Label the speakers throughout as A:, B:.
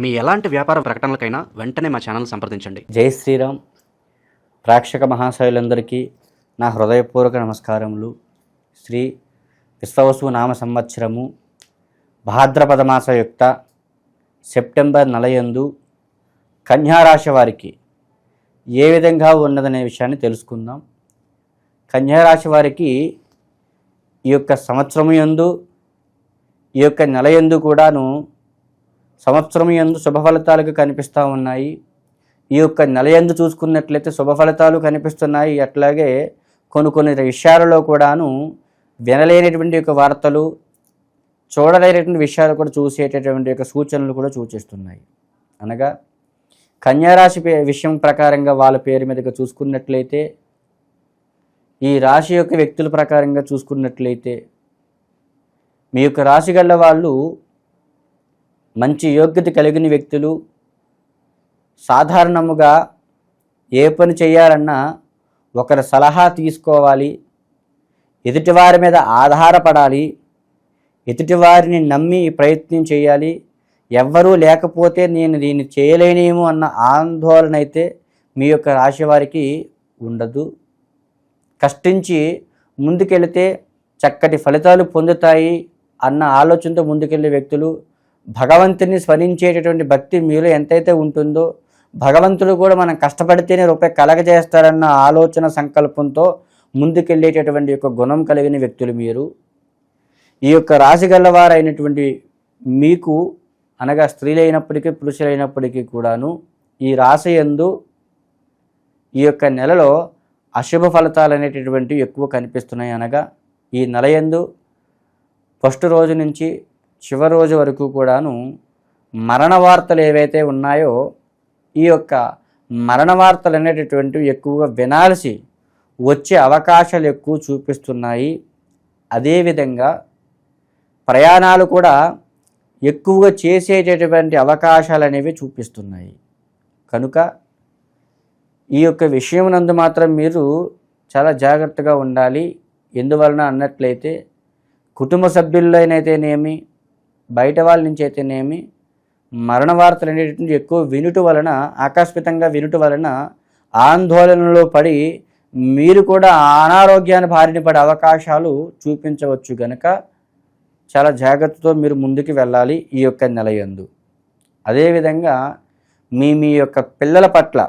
A: మీ ఎలాంటి వ్యాపార ప్రకటనలకైనా వెంటనే మా ఛానల్ సంప్రదించండి.
B: జై శ్రీరామ్. ప్రేక్షక మహాశయులందరికీ నా హృదయపూర్వక నమస్కారములు. శ్రీ విశ్వవసు నామ సంవత్సరము భాద్రపద మాస యుక్త సెప్టెంబర్ నెలయందు కన్యారాశి వారికి ఏ విధంగా ఉన్నదనే విషయాన్ని తెలుసుకుందాం. కన్యారాశి వారికి ఈ యొక్క సంవత్సరం యందు ఈ యొక్క నెల యందు కూడాను సంవత్సరం ఎందు శుభ ఫలితాలకు కనిపిస్తూ ఉన్నాయి. ఈ యొక్క నెల ఎందు చూసుకున్నట్లయితే శుభ ఫలితాలు కనిపిస్తున్నాయి. అట్లాగే కొన్ని కొన్ని విషయాలలో కూడాను వినలేనటువంటి యొక్క వార్తలు చూడలేనటువంటి విషయాలు కూడా చూసేటటువంటి యొక్క సూచనలు కూడా సూచిస్తున్నాయి అనగా కన్యారాశి పే విషయం ప్రకారంగా వాళ్ళ పేరు మీదగా చూసుకున్నట్లయితే ఈ రాశి యొక్క వ్యక్తుల ప్రకారంగా చూసుకున్నట్లయితే మీ యొక్క రాశి గల వాళ్ళు మంచి యోగ్యత కలిగిన వ్యక్తులు సాధారణముగా ఏ పని చేయాలన్నా ఒకరి సలహా తీసుకోవాలి ఎదుటివారి మీద ఆధారపడాలి ఎదుటివారిని నమ్మి ప్రయత్నం చేయాలి. ఎవ్వరూ లేకపోతే నేను దీన్ని చేయలేనేమో అన్న ఆందోళన అయితే మీ యొక్క రాశి వారికి ఉండదు. కష్టించి ముందుకెళితే చక్కటి ఫలితాలు పొందుతాయి అన్న ఆలోచనతో ముందుకెళ్ళే వ్యక్తులు భగవంతుని స్మరించేటటువంటి భక్తి మీలో ఎంతైతే ఉంటుందో భగవంతుడు కూడా మనం కష్టపడితేనే రూపాయి కలగజేస్తారన్న ఆలోచన సంకల్పంతో ముందుకెళ్ళేటటువంటి యొక్క గుణం కలిగిన వ్యక్తులు మీరు. ఈ యొక్క రాశి గల్లవారైనటువంటి మీకు అనగా స్త్రీలైనప్పటికీ పురుషులైనప్పటికీ కూడాను ఈ రాశి యందు ఈ యొక్క నెలలో అశుభ ఫలితాలు అనేటటువంటివి ఎక్కువ కనిపిస్తున్నాయి అనగా ఈ నెల యందు ఫస్ట్ రోజు నుంచి చివరి రోజు వరకు కూడాను మరణ వార్తలు ఏవైతే ఉన్నాయో ఈ యొక్క మరణ వార్తలు అనేటటువంటివి ఎక్కువగా వినాల్సి వచ్చే అవకాశాలు ఎక్కువ చూపిస్తున్నాయి. అదేవిధంగా ప్రయాణాలు కూడా ఎక్కువగా చేసేటటువంటి అవకాశాలు అనేవి చూపిస్తున్నాయి. కనుక ఈ యొక్క విషయం నందు మాత్రం మీరు చాలా జాగ్రత్తగా ఉండాలి. ఎందువలన అన్నట్లయితే కుటుంబ సభ్యుల్లోనైతేనేమి బయట వాళ్ళ నుంచి అయితేనేమి మరణ వార్తలు అనేటువంటి ఎక్కువ వినుట వలన ఆకస్మితంగా వినుట వలన ఆందోళనలో పడి మీరు కూడా అనారోగ్యాన్ని బారిన పడే అవకాశాలు చూపించవచ్చు గనక చాలా జాగ్రత్తతో మీరు ముందుకు వెళ్ళాలి ఈ యొక్క నెలయందు అదేవిధంగా మీ మీ యొక్క పిల్లల పట్ల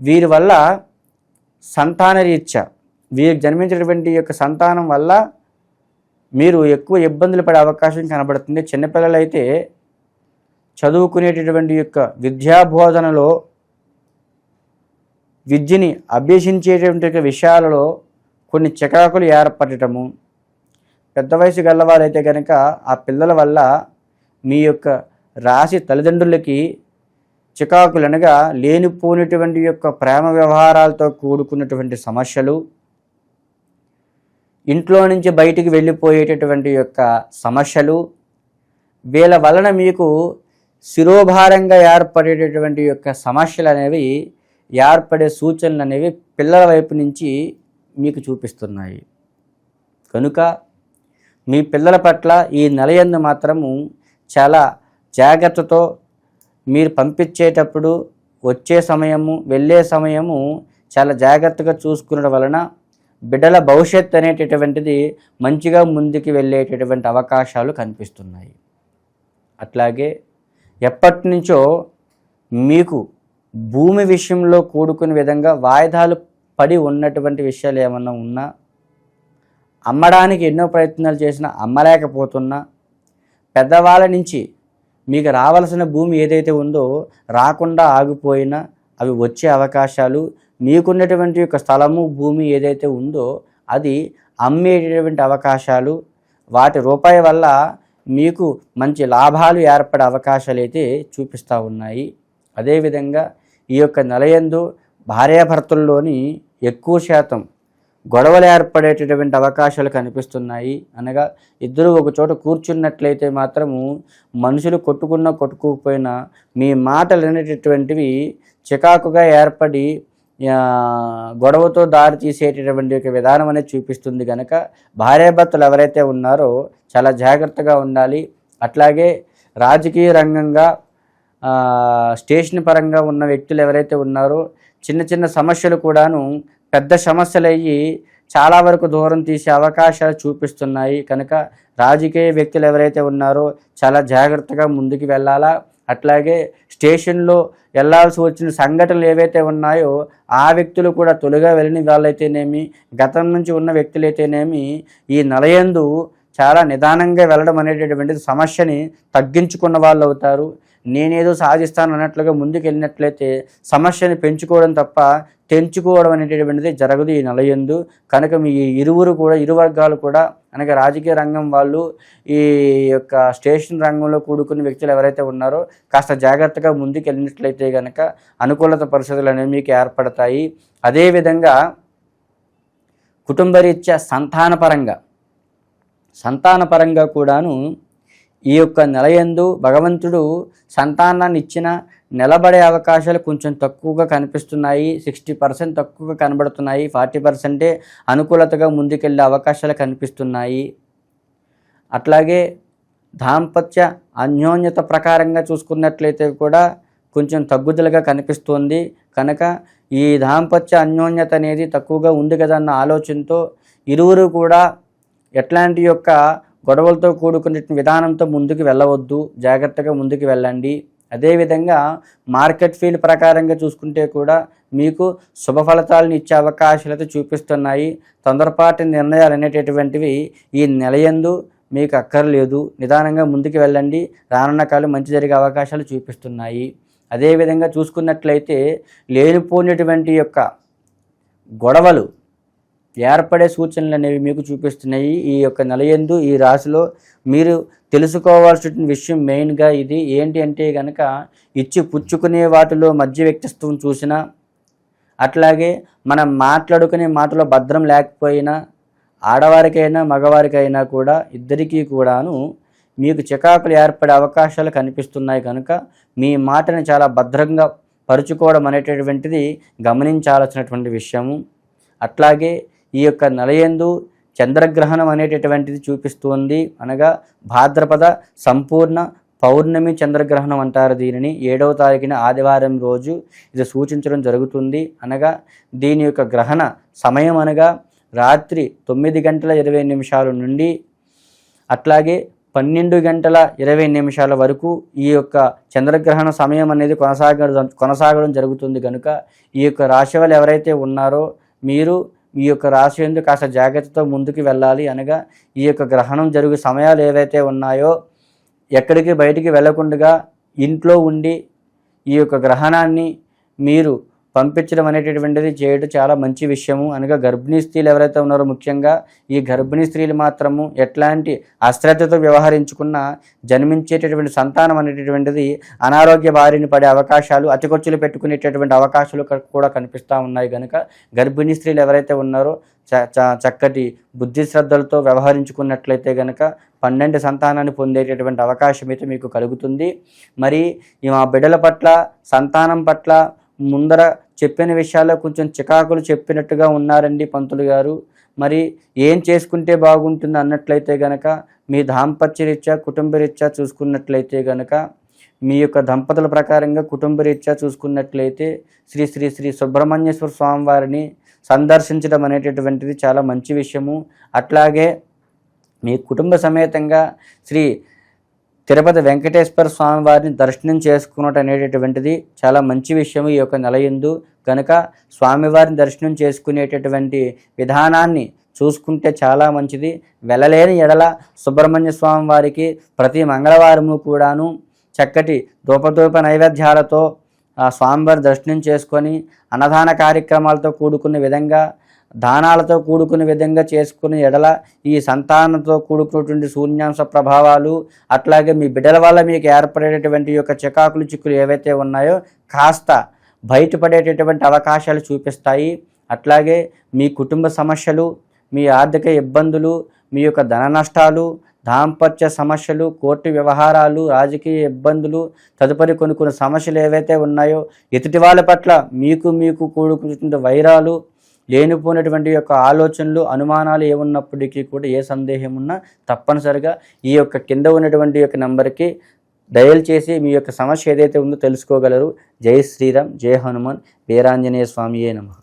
B: వీరి వల్ల సంతాన రీత్యా వీరికి జన్మించినటువంటి యొక్క సంతానం వల్ల మీరు ఎక్కువ ఇబ్బందులు పడే అవకాశం కనబడుతుంది. చిన్నపిల్లలైతే చదువుకునేటటువంటి యొక్క విద్యాబోధనలో విద్యని అభ్యసించేటువంటి యొక్క విషయాలలో కొన్ని చికాకులు ఏర్పడటము. పెద్ద వయసు గల్లవారైతే కనుక ఆ పిల్లల వల్ల మీ యొక్క రాశి తల్లిదండ్రులకి చికాకులు అనగా లేనిపోయినటువంటి యొక్క ప్రేమ వ్యవహారాలతో కూడుకున్నటువంటి సమస్యలు ఇంట్లో నుంచి బయటికి వెళ్ళిపోయేటటువంటి యొక్క సమస్యలు వీళ్ళ వలన మీకు శిరోభారంగా ఏర్పడేటటువంటి యొక్క సమస్యలు అనేవి ఏర్పడే సూచనలు అనేవి పిల్లల వైపు నుంచి మీకు చూపిస్తున్నాయి. కనుక మీ పిల్లల పట్ల ఈ నెలయందు మాత్రము చాలా జాగ్రత్తతో మీరు పంపించేటప్పుడు వచ్చే సమయము వెళ్ళే సమయము చాలా జాగ్రత్తగా చూసుకునడం వలన బిడ్డల భవిష్యత్ అనేటటువంటిది మంచిగా ముందుకు వెళ్ళేటటువంటి అవకాశాలు కనిపిస్తున్నాయి. అట్లాగే ఎప్పటి నుంచో మీకు భూమి విషయంలో కూడుకునే విధంగా వాయిదాలు పడి ఉన్నటువంటి విషయాలు ఏమన్నా ఉన్నా అమ్మడానికి ఎన్నో ప్రయత్నాలు చేసినా అమ్మలేకపోతున్నా పెద్దవాళ్ళ నుంచి మీకు రావాల్సిన భూమి ఏదైతే ఉందో రాకుండా ఆగిపోయినా అవి వచ్చే అవకాశాలు మీకున్నటువంటి యొక్క స్థలము భూమి ఏదైతే ఉందో అది అమ్మేటటువంటి అవకాశాలు వాటి రూపాయి వల్ల మీకు మంచి లాభాలు ఏర్పడే అవకాశాలు అయితే చూపిస్తూ ఉన్నాయి. అదేవిధంగా ఈ యొక్క నెలయందు భార్యాభర్తల్లోని ఎక్కువ శాతం గొడవలు ఏర్పడేటటువంటి అవకాశాలు కనిపిస్తున్నాయి. అనగా ఇద్దరు ఒక చోట కూర్చున్నట్లయితే మాత్రము మనుషులు కొట్టుకున్నా కొట్టుకోకపోయినా మీ మాటలు అనేటటువంటివి చికాకుగా ఏర్పడి గొడవతో దారి తీసేటటువంటి ఒక విధానం అనేది చూపిస్తుంది కనుక భార్యాభర్తలు ఎవరైతే ఉన్నారో చాలా జాగ్రత్తగా ఉండాలి. అట్లాగే రాజకీయ రంగంగా స్టేషన్ పరంగా ఉన్న వ్యక్తులు ఎవరైతే ఉన్నారో చిన్న చిన్న సమస్యలు కూడాను పెద్ద సమస్యలయ్యి చాలా వరకు దూరం తీసే అవకాశాలు చూపిస్తున్నాయి. కనుక రాజకీయ వ్యక్తులు ఎవరైతే ఉన్నారో చాలా జాగ్రత్తగా ముందుకు వెళ్ళాలా. అట్లాగే స్టేషన్లో వెళ్ళాల్సి వచ్చిన సంఘటనలు ఏవైతే ఉన్నాయో ఆ వ్యక్తులు కూడా తొలిగా వెళ్ళిన వాళ్ళైతేనేమి గతం నుంచి ఉన్న వ్యక్తులైతేనేమి ఈ నలయందు చాలా నిదానంగా వెళ్ళడం అనేటటువంటిది సమస్యని తగ్గించుకున్న వాళ్ళు అవుతారు. నేనేదో సాధిస్తాను అన్నట్లుగా ముందుకు వెళ్ళినట్లయితే సమస్యని పెంచుకోవడం తప్ప తెంచుకోవడం అనేటటువంటిది జరగదు ఈ నలయందు. కనుక మీ ఇరువురు కూడా ఇరు వర్గాలు కూడా అనగా రాజకీయ రంగం వాళ్ళు ఈ యొక్క స్టేషన్ రంగంలో కూడుకున్న వ్యక్తులు ఎవరైతే ఉన్నారో కాస్త జాగ్రత్తగా ముందుకు వెళ్ళినట్లయితే కనుక అనుకూలత పరిస్థితులు అనేవి మీకు ఏర్పడతాయి. అదేవిధంగా కుటుంబరీత్యా సంతానపరంగా సంతానపరంగా కూడాను ఈ యొక్క నెలయందు భగవంతుడు సంతానాన్ని ఇచ్చిన నిలబడే అవకాశాలు కొంచెం తక్కువగా కనిపిస్తున్నాయి. సిక్స్టీ పర్సెంట్ తక్కువగా కనబడుతున్నాయి. ఫార్టీ పర్సెంటే అనుకూలతగా ముందుకెళ్ళే అవకాశాలు కనిపిస్తున్నాయి. అట్లాగే దాంపత్య అన్యోన్యత ప్రకారంగా చూసుకున్నట్లయితే కూడా కొంచెం తగ్గుదలగా కనిపిస్తుంది. కనుక ఈ దాంపత్య అన్యోన్యత అనేది తక్కువగా ఉంది కదా అన్న ఆలోచనతో ఇరువురు కూడా ఎట్లాంటి యొక్క గొడవలతో కూడుకునే విధానంతో ముందుకు వెళ్ళవద్దు జాగ్రత్తగా ముందుకు వెళ్ళండి. అదేవిధంగా మార్కెట్ ఫీల్డ్ ప్రకారంగా చూసుకుంటే కూడా మీకు శుభ ఫలితాలను ఇచ్చే అవకాశాలతో చూపిస్తున్నాయి. తొందరపాటి నిర్ణయాలు అనేటటువంటివి ఈ నెలయందు మీకు అక్కర్లేదు. నిదానంగా ముందుకు వెళ్ళండి. రానున్న కాలం మంచి జరిగే అవకాశాలు చూపిస్తున్నాయి. అదేవిధంగా చూసుకున్నట్లయితే లేనిపోయినటువంటి యొక్క గొడవలు ఏర్పడే సూచనలు అనేవి మీకు చూపిస్తున్నాయి. ఈ యొక్క నెలయందు ఈ రాశిలో మీరు తెలుసుకోవాల్సిన విషయం మెయిన్గా ఇది. ఏంటి అంటే కనుక ఇచ్చి పుచ్చుకునే వాటిలో మధ్య వ్యక్తిత్వం చూసినా అట్లాగే మనం మాట్లాడుకునే మాటలో భద్రం లేకపోయినా ఆడవారికైనా మగవారికైనా కూడా ఇద్దరికీ కూడాను మీకు చికాకులు ఏర్పడే అవకాశాలు కనిపిస్తున్నాయి కనుక మీ మాటని చాలా భద్రంగా పరుచుకోవడం అనేటటువంటిది గమనించాల్సినటువంటి విషయము. అట్లాగే ఈ యొక్క నెలయందు చంద్రగ్రహణం అనేటటువంటిది చూపిస్తుంది. అనగా భాద్రపద సంపూర్ణ పౌర్ణమి చంద్రగ్రహణం అంటారు దీనిని. ఏడవ తారీఖున ఆదివారం రోజు ఇది సూచించడం జరుగుతుంది. అనగా దీని యొక్క గ్రహణ సమయం అనగా రాత్రి తొమ్మిది గంటల ఇరవై నిమిషాల నుండి అట్లాగే పన్నెండు గంటల ఇరవై నిమిషాల వరకు ఈ యొక్క చంద్రగ్రహణ సమయం అనేది కొనసాగడం కొనసాగడం జరుగుతుంది. కనుక ఈ యొక్క రాశి వాళ్ళు ఎవరైతే ఉన్నారో మీరు ఈ యొక్క రాశి ఎందు కాస్త జాగ్రత్తతో ముందుకు వెళ్ళాలి అనగా ఈ యొక్క గ్రహణం జరుగు సమయాలు ఏవైతే ఉన్నాయో ఎక్కడికి బయటికి వెళ్ళకుండా ఇంట్లో ఉండి ఈ యొక్క గ్రహణాన్ని మీరు పంపించడం అనేటటువంటిది చేయడం చాలా మంచి విషయము. అనగా గర్భిణీ స్త్రీలు ఎవరైతే ఉన్నారో ముఖ్యంగా ఈ గర్భిణీ స్త్రీలు మాత్రము ఎట్లాంటి అశ్రద్ధతో వ్యవహరించుకున్న జన్మించేటటువంటి సంతానం అనేటటువంటిది అనారోగ్య బారిన పడే అవకాశాలు అతి ఖర్చులు పెట్టుకునేటటువంటి అవకాశాలు కూడా కనిపిస్తూ ఉన్నాయి. కనుక గర్భిణీ స్త్రీలు ఎవరైతే ఉన్నారో చ చ- చక్కటి బుద్ధి శ్రద్ధలతో వ్యవహరించుకున్నట్లయితే కనుక పన్నెండు సంతానాన్ని పొందేటటువంటి అవకాశం అయితే మీకు కలుగుతుంది. మరి మా బిడ్డల పట్ల సంతానం పట్ల ముందర చెప్పిన విషయాల్లో కొంచెం చికాకులు చెప్పినట్టుగా ఉన్నారండి పంతులు గారు. మరి ఏం చేసుకుంటే బాగుంటుంది అన్నట్లయితే గనక మీ దాంపత్య రీత్యా కుటుంబ రీత్యా చూసుకున్నట్లయితే గనక మీ యొక్క దంపతుల ప్రకారంగా కుటుంబ రీత్యా చూసుకున్నట్లయితే శ్రీ శ్రీ శ్రీ సుబ్రహ్మణ్యేశ్వర స్వామి వారిని సందర్శించడం అనేటటువంటిది చాలా మంచి విషయము. అట్లాగే మీ కుటుంబ సమేతంగా శ్రీ తిరుపతి వెంకటేశ్వర స్వామి వారిని దర్శనం చేసుకున్నట్టు అనేటటువంటిది చాలా మంచి విషయం ఈ యొక్క నెలయందు కనుక స్వామివారిని దర్శనం చేసుకునేటటువంటి విధానాన్ని చూసుకుంటే చాలా మంచిది. వెళ్ళలేని ఎడల సుబ్రహ్మణ్య స్వామి వారికి ప్రతి మంగళవారము కూడాను చక్కటి ధూపధూప నైవేద్యాలతో ఆ స్వామివారి దర్శనం చేసుకొని అన్నదాన కార్యక్రమాలతో కూడుకున్న విధంగా దానాలతో కూడుకునే విధంగా చేసుకునే ఎడల ఈ సంతానంతో కూడుకున్నటువంటి శూన్యాంశ ప్రభావాలు అట్లాగే మీ బిడ్డల వల్ల మీకు ఏర్పడేటటువంటి యొక్క చికాకులు చిక్కులు ఏవైతే ఉన్నాయో కాస్త బయటపడేటటువంటి అవకాశాలు చూపిస్తాయి. అట్లాగే మీ కుటుంబ సమస్యలు మీ ఆర్థిక ఇబ్బందులు మీ యొక్క ధన నష్టాలు దాంపత్య సమస్యలు కోర్టు వ్యవహారాలు రాజకీయ ఇబ్బందులు తదుపరి కొన్ని కొన్ని సమస్యలు ఏవైతే ఉన్నాయో ఎదుటి వాళ్ళ పట్ల మీకు మీకు కూడుకున్నటువంటి వైరాలు లేనిపోయినటువంటి యొక్క ఆలోచనలు అనుమానాలు ఏమున్నప్పటికీ కూడా ఏ సందేహం ఉన్నా తప్పనిసరిగా ఈ యొక్క కింద ఉన్నటువంటి యొక్క నెంబర్కి డయల్ చేసి మీ యొక్క సమస్య ఏదైతే ఉందో తెలుసుకోగలరు. జై శ్రీరామ్ జై హనుమాన్ వీరాంజనేయ స్వామియే నమః.